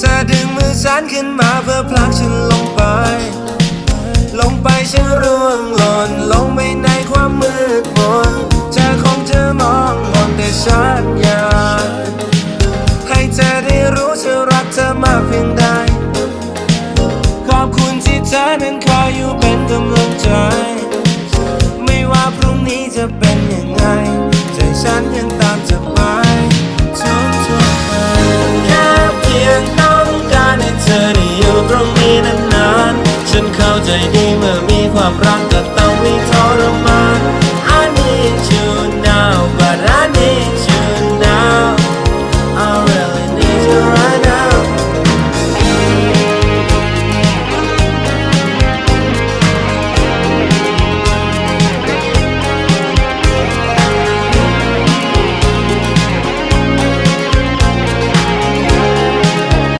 เธอดึงมือฉันขึ้นมาเพื่อพลักฉันลงไป ลงไปฉันร่วงหล่นลงไปในความมืดมนเธอคงจะมองมนแต่ฉันอยากให้เธอได้รู้ฉันรักเธอมากเพียงใดขอบคุณที่เธอนั้นคอยอยู่เป็นกำลังใจ ใจดีเมื่อมีความรักก็ต้องมีทรมาน